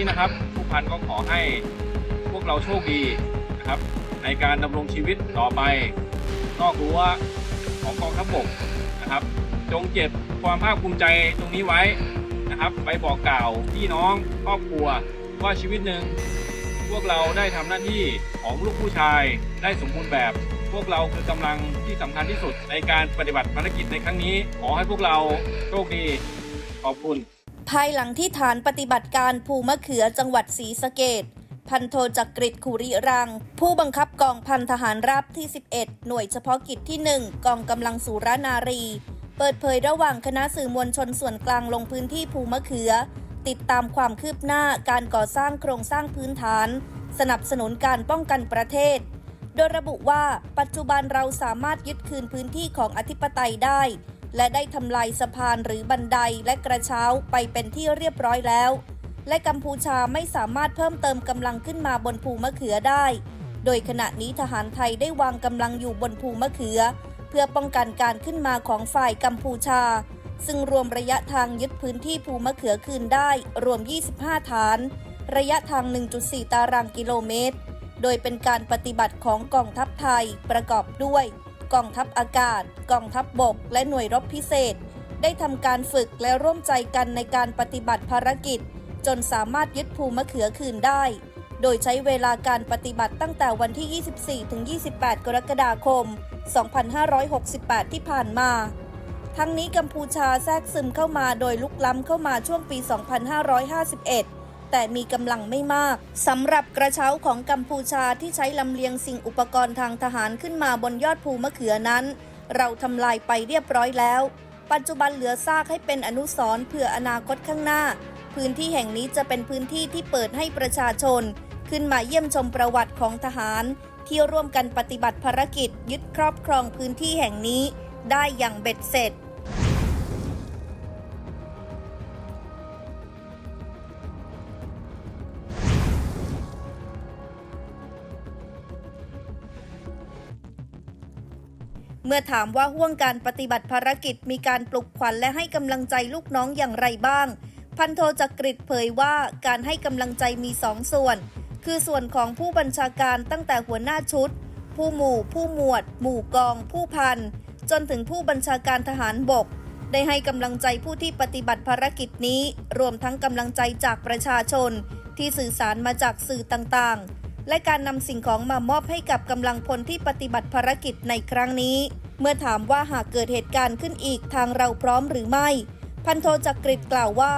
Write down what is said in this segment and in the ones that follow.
นี้นะครับผู้พันก็ขอให้พวกเราโชคดีนะครับ ในการดำรงชีวิตต่อไป นอกรั้วของกองทัพบกนะครับ จงเก็บความภาคภูมิใจตรงนี้ไว้นะครับ ไปบอกกล่าวพี่น้องครอบครัวว่าชีวิตหนึ่งพวกเราได้ทำหน้าที่ของลูกผู้ชายได้สมบูรณ์แบบ พวกเราคือกำลังที่สำคัญที่สุดในการปฏิบัติภารกิจในครั้งนี้ ขอให้พวกเราโชคดี ขอบคุณ ภายหลังที่ฐานปฏิบัติการภูมะเขือจังหวัดศรีสะเกดพันโทจักริดขุริรัง ผู้บังคับกองพันทหารราบที่ 11 หน่วยเฉพาะกิจที่ 1 กองกำลังสุรนารี เปิดเผยระหว่างคณะสื่อมวลชนส่วนกลางลงพื้นที่ภูมะเขือ ติดตามความคืบหน้าการก่อสร้างโครงสร้างพื้นฐาน สนับสนุนการป้องกันประเทศ โดยระบุว่าปัจจุบันเราสามารถยึดคืนพื้นที่ของอธิปไตยได้ และได้ทำลายสะพานหรือบันไดและกระเช้าไปเป็นที่เรียบร้อยแล้ว และกัมพูชาไม่สามารถเพิ่มเติมกำลังขึ้นมาบนภูมะเขือได้ โดยขณะนี้ทหารไทยได้วางกำลังอยู่บนภูมะเขือ เพื่อป้องกันการขึ้นมาของฝ่ายกัมพูชา ซึ่งรวมระยะทางยึดพื้นที่ภูมะเขือคืนได้รวม 25 ฐาน ระยะทาง 1.4 ตารางกิโลเมตร โดยเป็นการปฏิบัติของกองทัพไทยประกอบด้วย กองทัพอากาศ กองทัพบบก และหน่วยรบพิเศษ ได้ทำการฝึกและร่วมใจกันในการปฏิบัติภารกิจ จนสามารถยึดภูมะเขือคืนได้ โดยใช้เวลาการปฏิบัติตั้งแต่วันที่ 24 ถึง 28 กรกฎาคม 2568 ที่ผ่านมา ทั้งนี้กัมพูชาแทรกซึมเข้ามาโดยลุกล้ำเข้ามาช่วงปี 2551 แต่มีกำลังไม่มากสำหรับกระเช้าของกัมพูชาที่ใช้ลำเลียงสิ่งอุปกรณ์ทางทหารขึ้นมาบนยอดภูมะเขือนั้น เราทำลายไปเรียบร้อยแล้ว ปัจจุบันเหลือซากให้เป็นอนุสรณ์เพื่ออนาคตข้างหน้า พื้นที่แห่งนี้จะเป็นพื้นที่ที่เปิดให้ประชาชน ขึ้นมาเยี่ยมชมประวัติของทหาร ที่ร่วมกันปฏิบัติภารกิจ ยึดครอบครองพื้นที่แห่งนี้ ได้อย่างเบ็ดเสร็จ เมื่อถามว่าห่วงการปฏิบัติภารกิจมีการปลุกขวัญและให้กำลังใจลูกน้องอย่างไรบ้าง พันโทจักริดเผยว่าการให้กำลังใจมีสองส่วน คือส่วนของผู้บัญชาการตั้งแต่หัวหน้าชุด ผู้หมู่ ผู้หมวด หมู่กอง ผู้พัน จนถึงผู้บัญชาการทหารบก ได้ให้กำลังใจผู้ที่ปฏิบัติภารกิจนี้ รวมทั้งกำลังใจจากประชาชน ที่สื่อสารมาจากสื่อต่างๆ และการนำสิ่งของมามอบให้กับกำลังพลที่ปฏิบัติภารกิจในครั้งนี้ เมื่อถามว่าหากเกิดเหตุการณ์ขึ้นอีกทางเราพร้อมหรือไม่ พันโทจักริดกล่าวว่า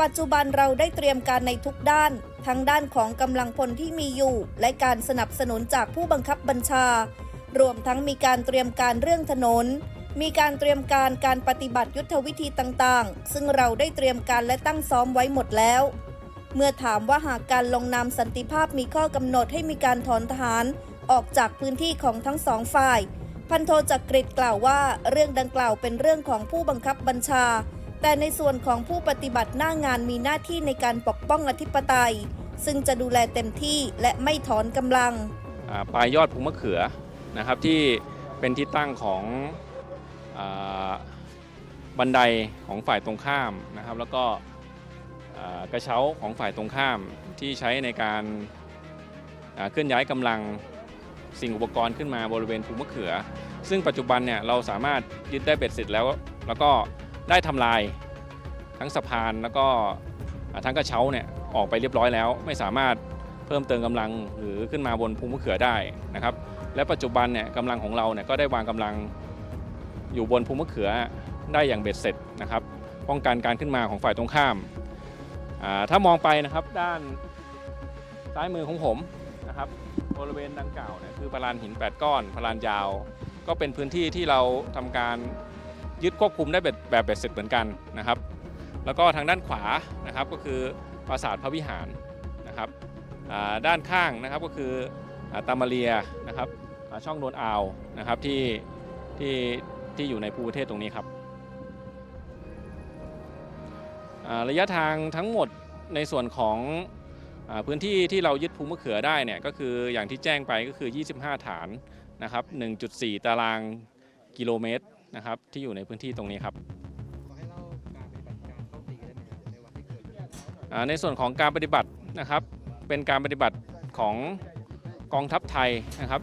ปัจจุบันเราได้เตรียมการในทุกด้าน ทั้งด้านของกำลังพลที่มีอยู่ และการสนับสนุนจากผู้บังคับบัญชา รวมทั้งมีการเตรียมการเรื่องถนนมีการเตรียมการการปฏิบัติยุทธวิธีต่างๆ ซึ่งเราได้เตรียมการและตั้งซ้อมไว้หมดแล้ว เมื่อถามว่าหากการลงนามสันติภาพมีข้อกำหนดให้มีการถอนทหาร ออกจากพื้นที่ของทั้งสองฝ่าย พันโทจักริดกล่าวว่าเรื่องดังกล่าวเป็นเรื่องของผู้บังคับบัญชา แต่ในส่วนของผู้ปฏิบัติหน้างานมีหน้าที่ในการปกป้องอธิปไตย ซึ่งจะดูแลเต็มที่และไม่ถอนกำลังปลายยอดภูมะเขือนะครับที่เป็นที่ตั้งของอบันไดของฝ่ายตรงข้ามนะครับ แล้วก็ กระเช้าของฝ่ายตรงข้ามที่ใช้ในการเคลื่อนย้ายกำลังสิ่งอุปกรณ์ขึ้นมาบริเวณภูมะเขือ ซึ่งปัจจุบันเนี่ยเราสามารถยึดได้เบ็ดเสร็จแล้ว แล้วก็ได้ทำลายทั้งสะพานแล้วก็ทั้งกระเช้าเนี่ยออกไปเรียบร้อยแล้ว ไม่สามารถเพิ่มเติมกำลังหรือขึ้นมาบนภูมะเขือได้นะครับและปัจจุบันเนี่ยกำลังของเราเนี่ยก็ได้วางกำลังอยู่บนภูมะเขือได้อย่างเบ็ดเสร็จนะครับป้องกันการขึ้นมาของฝ่ายตรงข้าม ถ้ามองไปนะครับด้านซ้ายมือของผมนะครับบริเวณดังกล่าวเนี่ยคือพลานหิน 8 ก้อนพลานยาว ก็เป็นพื้นที่ที่เราทำการยึดควบคุมได้แบบแบบเบ็ดเสร็จเหมือนกันนะครับ แล้วก็ทางด้านขวานะครับก็คือปราสาทพระวิหารนะครับด้านข้างนะครับก็คืออาตามาเรียนะครับช่องโดนอ่าวนะครับที่ที่ที่อยู่ในภูประเทศตรงนี้ครับ ระยะทางทั้งหมดในส่วนของอพื้นที่ที่เรายึดภูมะเขือได้เนี่ยก็คืออย่างที่แจ้งไปก็คือ 25 ฐานนะครับ1.4 ตารางกิโลเมตรนะครับที่อยู่ในพื้นที่ตรงนี้ครับในส่วนของการปฏิบัตินะครับเป็นการปฏิบัติของกองทัพไทยนะครับ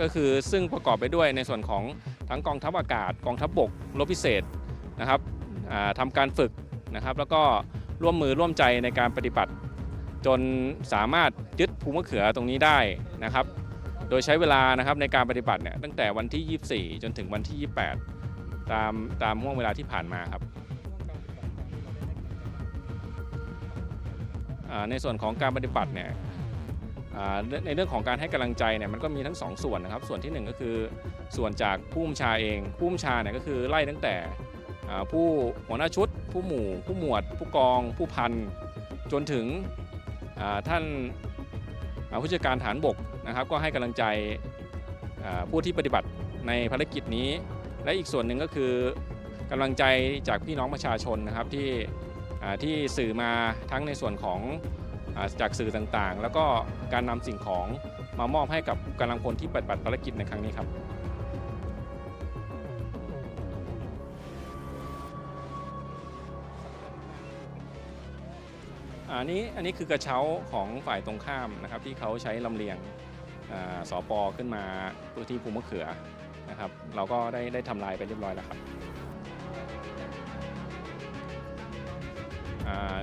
ก็คือซึ่งประกอบไปด้วยในส่วนของทั้งกองทัพอากาศ กองทัพบกรบพิเศษนะครับทำการฝึก นะครับ แล้วก็ร่วมมือร่วมใจในการปฏิบัติ จนสามารถยึดภูมะเขือตรงนี้ได้นะครับ โดยใช้เวลานะครับในการปฏิบัติเนี่ยตั้งแต่วันที่ 24 จนถึงวันที่ 28 ตามตามห่วงเวลาที่ผ่านมาครับในส่วนของการปฏิบัติเนี่ยในเรื่องของการให้กำลังใจเนี่ยมันก็มีทั้งสองส่วนนะครับ ส่วนที่หนึ่งก็คือส่วนจากผู้บัญชาเอง ผู้บัญชาเนี่ยก็คือไล่ตั้งแต่ผู้หัวหน้าชุด ผู้หมู่ ผู้หมวด ผู้กอง ผู้พัน จนถึงท่านผู้จัดการฐานบกนะครับ ก็ให้กำลังใจผู้ที่ปฏิบัติในภารกิจนี้ และอีกส่วนหนึ่งก็คือกำลังใจจากพี่น้องประชาชนนะครับที่ที่สื่อมาทั้งในส่วนของจากสื่อต่างๆ แล้วก็การนำสิ่งของมามอบให้กับกำลังพลที่ปฏิบัติภารกิจในครั้งนี้ครับ อันนี้อันนี้คือกระเช้าของฝ่ายตรงข้ามนะครับที่เขาใช้ลำเลียงอสอปอขึ้นมาพื้นที่ภูมะเขือนะครับ เราก็ได้ได้ทำลายไปเรียบร้อยแล้วครับ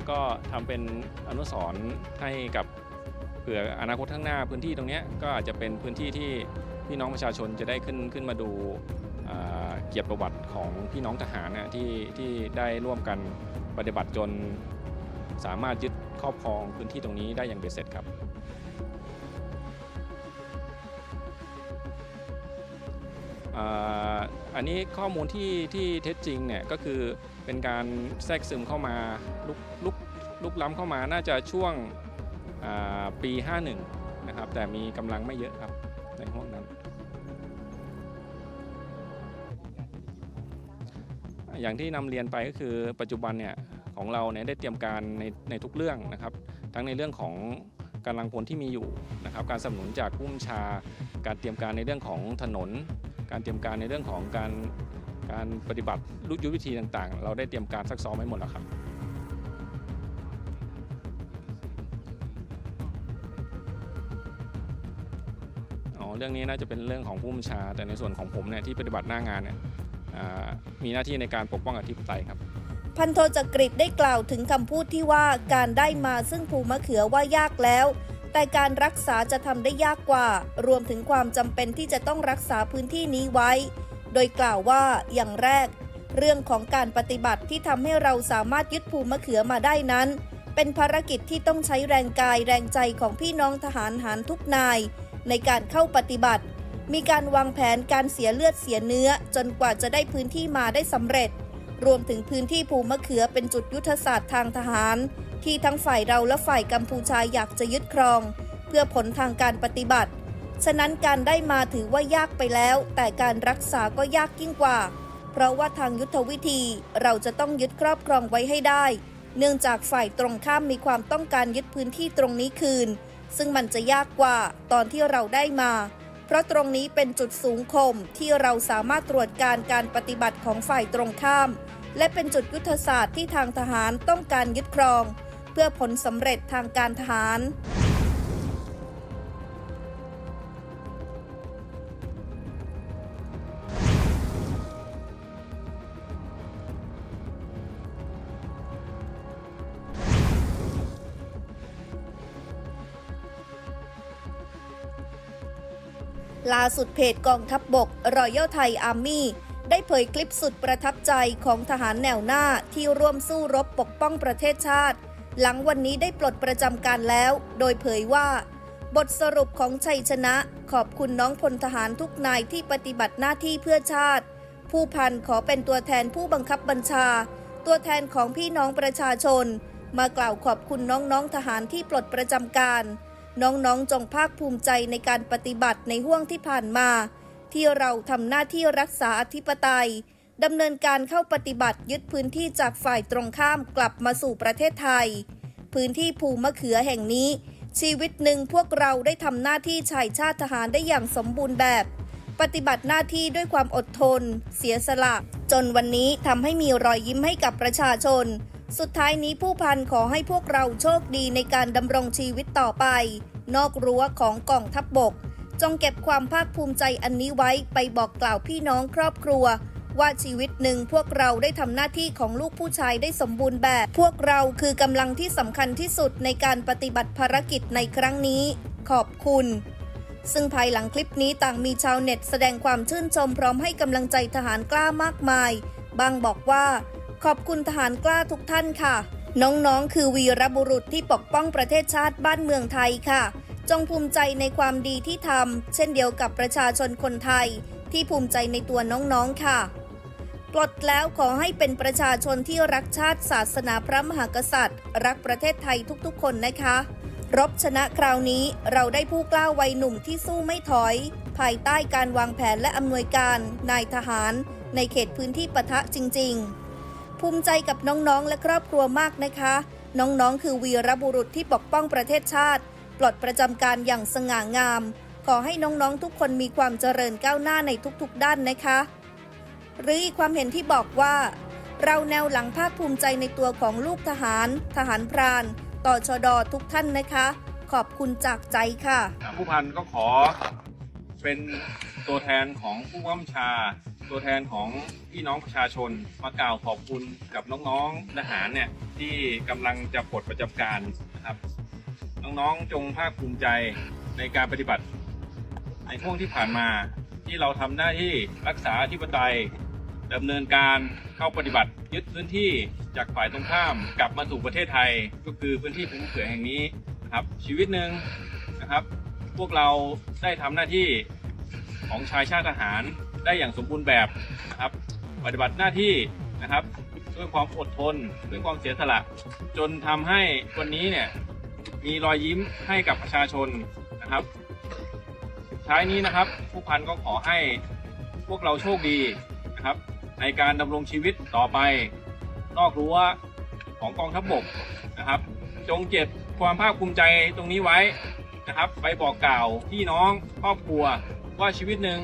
ก็ทำเป็นอนุสรณ์ให้กับเผื่ออนาคตข้างหน้าพื้นที่ตรงนี้ก็อาจจะเป็นพื้นที่ที่พี่น้องประชาชนจะได้ขึ้นขึ้นมาดูเกียรติประวัติของพี่น้องทหารนะที่ที่ได้ร่วมกันปฏิบัติจน สามารถยึดครอบครองพื้นที่ตรงนี้ได้อย่างเบ็ดเสร็จครับ อันนี้ข้อมูลที่ที่เท็จจริงเนี่ยก็คือเป็นการแทรกซึมเข้ามาลุกลุกลุกล้ำเข้ามาน่าจะช่วงอ่าปี 51 นะครับ แต่มีกำลังไม่เยอะครับในห้วงนั้น อย่างที่นำเรียนไปก็คือปัจจุบันเนี่ย ของเราเนี่ยได้เตรียมการในในทุกเรื่องนะครับ ทั้งในเรื่องของกำลังพลที่มีอยู่นะครับ การสนับสนุนจากผู้บัญชา การเตรียมการในเรื่องของถนน การเตรียมการในเรื่องของการการปฏิบัติยุทธวิธีต่างๆ เราได้เตรียมการซักซ้อมไว้หมดแล้วครับอ๋อเรื่องนี้น่าจะเป็นเรื่องของผู้บัญชา แต่ในส่วนของผมเนี่ยที่ปฏิบัติหน้างานเนี่ยมีหน้าที่ในการปกป้องอธิปไตยครับ พันโทจักริดได้กล่าวถึงคำพูดที่ว่าการได้มาซึ่งภูมะเขือว่ายากแล้ว แต่การรักษาจะทำได้ยากกว่า รวมถึงความจำเป็นที่จะต้องรักษาพื้นที่นี้ไว้ โดยกล่าวว่าอย่างแรก เรื่องของการปฏิบัติที่ทำให้เราสามารถยึดภูมะเขือมาได้นั้น เป็นภารกิจที่ต้องใช้แรงกายแรงใจของพี่น้องทหารหารทุกนาย ในการเข้าปฏิบัติ มีการวางแผนการเสียเลือดเสียเนื้อ จนกว่าจะได้พื้นที่มาได้สำเร็จ รวมถึงพื้นที่ภูมะเขือเป็นจุดยุทธศาสตร์ทางทหาร ที่ทั้งฝ่ายเราและฝ่ายกัมพูชาอยากจะยึดครอง เพื่อผลทางการปฏิบัติ ฉะนั้นการได้มาถือว่ายากไปแล้ว แต่การรักษาก็ยากยิ่งกว่า เพราะว่าทางยุทธวิธีเราจะต้องยึดครอบครองไว้ให้ได้ เนื่องจากฝ่ายตรงข้ามมีความต้องการยึดพื้นที่ตรงนี้คืน ซึ่งมันจะยากกว่าตอนที่เราได้มาเพราะตรงนี้เป็นจุดสูงคมที่เราสามารถตรวจการการปฏิบัติของฝ่ายตรงข้าม และเป็นจุดยุทธศาสตร์ที่ทางทหารต้องการยึดครอง เพื่อผลสำเร็จทางการทหารล่าสุดเพจกองทัพบบกรอยัลไทยอาร์มี่ ได้เผยคลิปสุดประทับใจของทหารแนวหน้าที่ร่วมสู้รบปกป้องประเทศชาติ หลังวันนี้ได้ปลดประจำการแล้ว โดยเผยว่า บทสรุปของชัยชนะ ขอบคุณน้องพลทหารทุกนายที่ปฏิบัติหน้าที่เพื่อชาติ ผู้พันขอเป็นตัวแทนผู้บังคับบัญชา ตัวแทนของพี่น้องประชาชน มากล่าวขอบคุณน้องๆทหารที่ปลดประจำการ น้องๆจงภาคภูมิใจในการปฏิบัติในห่วงที่ผ่านมา ที่เราทำหน้าที่รักษาอธิปไตยดำเนินการเข้าปฏิบัติยึดพื้นที่จากฝ่ายตรงข้ามกลับมาสู่ประเทศไทย พื้นที่ภูมะเขือแห่งนี้ ชีวิตหนึ่งพวกเราได้ทำหน้าที่ชายชาติทหารได้อย่างสมบูรณ์แบบ ปฏิบัติหน้าที่ด้วยความอดทน เสียสละ จนวันนี้ทำให้มีรอยยิ้มให้กับประชาชน สุดท้ายนี้ผู้พันขอให้พวกเราโชคดีในการดำรงชีวิตต่อไป นอกรั้วของกองทัพบบก จงเก็บความภาคภูมิใจอันนี้ไว้ไปบอกกล่าวพี่น้องครอบครัว ว่าชีวิตหนึ่งพวกเราได้ทำหน้าที่ของลูกผู้ชายได้สมบูรณ์แบบ พวกเราคือกำลังที่สำคัญที่สุดในการปฏิบัติภารกิจในครั้งนี้ ขอบคุณซึ่งภายหลังคลิปนี้ต่างมีชาวเน็ตแสดงความชื่นชมพร้อมให้กำลังใจทหารกล้ามากมาย บางบอกว่า ขอบคุณทหารกล้าทุกท่านค่ะ น้องๆ คือวีรบุรุษที่ปกป้องประเทศชาติบ้านเมืองไทยค่ะ จงภูมิใจในความดีที่ทำเช่นเดียวกับประชาชนคนไทยที่ภูมิใจในตัวน้องๆค่ะปลดแล้วขอให้เป็นประชาชนที่รักชาติศาสนาพระมหากษัตริย์ รักประเทศไทยทุกๆ คนนะคะ รบชนะคราวนี้เราได้ผู้กล้าวัยหนุ่มที่สู้ไม่ถอย ภายใต้การวางแผนและอำนวยการนายทหาร ในเขตพื้นที่ปะทะจริง ๆ ภูมิใจกับน้องๆและครอบครัวมากนะคะ น้องๆ คือวีรบุรุษที่ปกป้องประเทศชาติ ปลดประจำการอย่างสง่างาม ขอให้น้องๆทุกคนมีความเจริญก้าวหน้าในทุกๆ ด้านนะคะ หรืออีกความเห็นที่บอกว่า เราแนวหลังภาคภูมิใจในตัวของลูกทหาร ทหารพราน ต่อชดอทุกท่านนะคะ ขอบคุณจากใจค่ะ ผู้พันก็ขอเป็นตัวแทนของผู้ว่าชา ตัวแทนของพี่น้องประชาชนมากล่าวขอบคุณกับน้องๆทหารเนี่ยที่กำลังจะปลดประจำการนะครับ น้องๆจงภาคภูมิใจในการปฏิบัติ ในช่วงที่ผ่านมาที่เราทำหน้าที่รักษาอธิปไตยดำเนินการเข้าปฏิบัติยึดพื้นที่จากฝ่ายตรงข้ามกลับมาสู่ประเทศไทย ก็คือพื้นที่ภูมิเขือแห่งนี้นะครับ ชีวิตหนึ่งนะครับ พวกเราได้ทำหน้าที่ของชายชาติทหารได้อย่างสมบูรณ์แบบนะครับ ปฏิบัติหน้าที่นะครับ ด้วยความอดทนด้วยความเสียสละ จนทำให้วันนี้เนี่ย มีรอยยิ้มให้กับประชาชนนะครับท้ายนี้นะครับ ผู้พันก็ขอให้พวกเราโชคดีนะครับ ในการดำรงชีวิตต่อไป นอกรั้วของกองทัพบกนะครับ จงเก็บความภาคภูมิใจตรงนี้ไว้นะครับ ไปบอกกล่าวพี่น้องครอบครัวว่าชีวิตหนึ่ง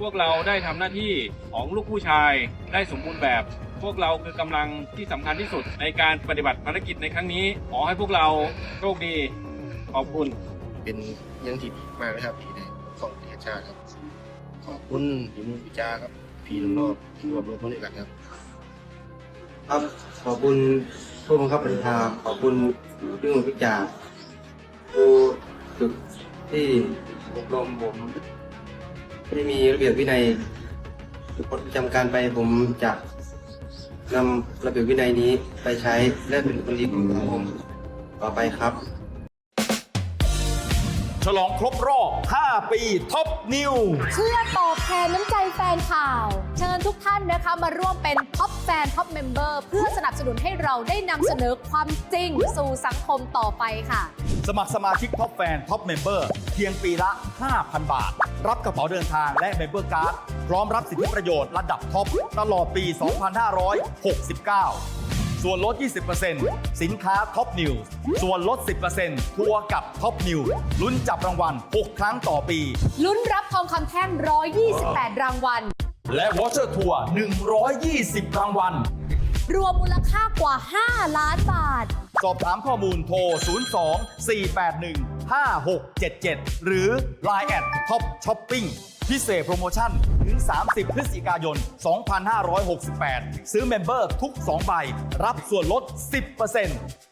พวกเราได้ทำหน้าที่ของลูกผู้ชายได้สมบูรณ์แบบ พวกเราคือกำลังที่สำคัญที่สุดในการปฏิบัติภารกิจในครั้งนี้ ขอให้พวกเราโชคดีขอบคุณ เป็นเรื่องที่ดีมากนะครับที่ได้ของประเทศชาติครับ ขอบคุณพี่มุกพิจาครับ พี่น้องๆที่รวมรวมคนด้วยกันครับครับขอบคุณผู้บังคับบัญชาขอบคุณพี่มุพิจารครูฝึกที่อบรมผม ไม่มีระเบียบวินัยปลดประจำการไปผมจะนำระเบียบวินัยนี้ไปใช้และเป็นคนดีของสังคมต่อไปครับ ฉลองครบรอบ 5 ปีท็อปนิว เพื่อตอบแทนน้ำใจแฟนข่าว เชิญทุกท่านนะคะมาร่วมเป็นท็อปแฟนท็อปเมมเบอร์เพื่อสนับสนุนให้เราได้นำเสนอความจริงสู่สังคมต่อไปค่ะ สมัครสมาชิกท็อปแฟนท็อปเมมเบอร์เพียงปีละ 5,000 บาท รับกระเป๋าเดินทางและเมมเบอร์การ์ดพร้อมรับสิทธิประโยชน์ระดับท็อปตลอดปี 2569 ส่วนลด 20%สินค้าท็อปนิวส่วนลด 10%ทัวร์กับท็อปนิวลุ้นจับรางวัล 6 ครั้งต่อปี ลุ้นรับทองคำแท่ง 128 รางวัล และวอเชอร์ทัวร์120 รางวัล รวมมูลค่ากว่า 5 ล้านบาท สอบถามข้อมูลโทร 02 481 5677 หรือ Line แอดท็อปช้อปปิ้งพิเศษโปรโมชั่น ถึง 30 พฤศจิกายน 2568 ซื้อเมมเบอร์ทุก 2 ใบ รับส่วนลด 10%